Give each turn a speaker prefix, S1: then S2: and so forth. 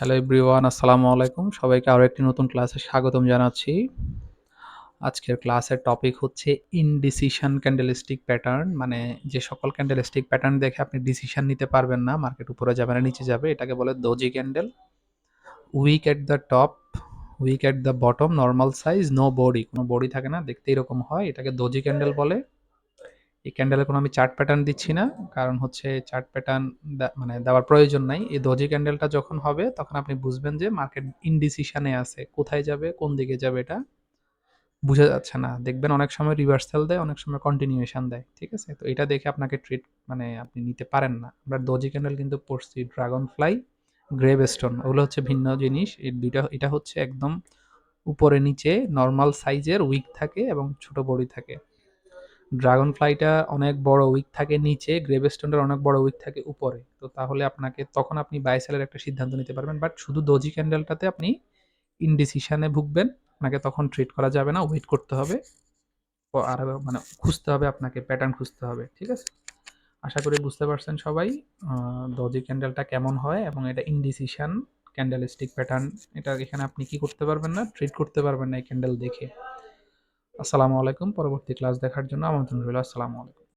S1: Hello everyone আসসালামু আলাইকুম। সবাইকে আরও একটি নতুন ক্লাসে স্বাগতম জানাচ্ছি। আজকের ক্লাসের টপিক হচ্ছে ইনডিসিশন ক্যান্ডেলিস্টিক প্যাটার্ন মানে যে সকল ক্যান্ডেলিস্টিক প্যাটার্ন দেখে আপনি ডিসিশন নিতে পারবেন না মার্কেট উপরে যাবে না, নিচে যাবে, এটাকে বলে doji candle wick at the top wick at the bottom normal size no body কোনো বডি থাকে না, দেখতে এরকম হয়, এটাকে দোজি ক্যান্ডেল বলে। এই ক্যান্ডেলের কোনো আমি চার্ট প্যাটার্ন দিচ্ছি না, কারণ হচ্ছে চার্ট প্যাটার্ন মানে দেওয়ার প্রয়োজন নাই। এই দোজি ক্যান্ডেলটা যখন হবে, তখন আপনি বুঝবেন যে মার্কেট ইনডিসিশনে আছে, কোথায় যাবে, কোন দিকে যাবে এটা। বোঝা যাচ্ছে না। দেখবেন অনেক সময় রিভার্সাল দেয়, অনেক সময় কন্টিনিউয়েশন দেয়, ঠিক আছে? তো এটা দেখে আপনাকে ট্রিট মানে আপনি নিতে পারেন না। আমরা দোজি ক্যান্ডেল কিন্তু পড়ছি ড্রাগন ফ্লাই গ্রেভ স্টোন ওগুলো হচ্ছে ভিন্ন জিনিস। এই দুইটা, এটা হচ্ছে একদম উপরে নিচে নর্মাল সাইজের উইক থাকে এবং ছোট বডি থাকে। ড্রাগন ফ্লাইটা অনেক বড় উইক থাকে নিচে গ্রেভস্টোনটার অনেক বড় উইক থাকে উপরে। তো তাহলে আপনাকে তখন আপনি বাইসেলের একটা সিদ্ধান্ত নিতে পারবেন। বাট শুধু দোজি ক্যান্ডেলটাতে আপনি ইনডিসিশনে ভুগবেন। আপনাকে তখন ট্রিট করা যাবে না। ওয়েট করতে হবে। আর মানে খুঁজতে হবে আপনাকে প্যাটার্ন খুঁজতে হবে, ঠিক আছে? আশা করি বুঝতে পারছেন সবাই দজি ক্যান্ডেলটা কেমন হয় এবং এটা ইনডিসিশন ক্যান্ডেল-স্টিক প্যাটার্ন এটা এখানে আপনি কি করতে পারবেন না? ট্রিট করতে পারবেন না এই ক্যান্ডেল দেখে। আসসালামু আলাইকুম। পরবর্তী ক্লাস দেখার জন্য আমন্ত্রণ রইল। আসসালামু আলাইকুম।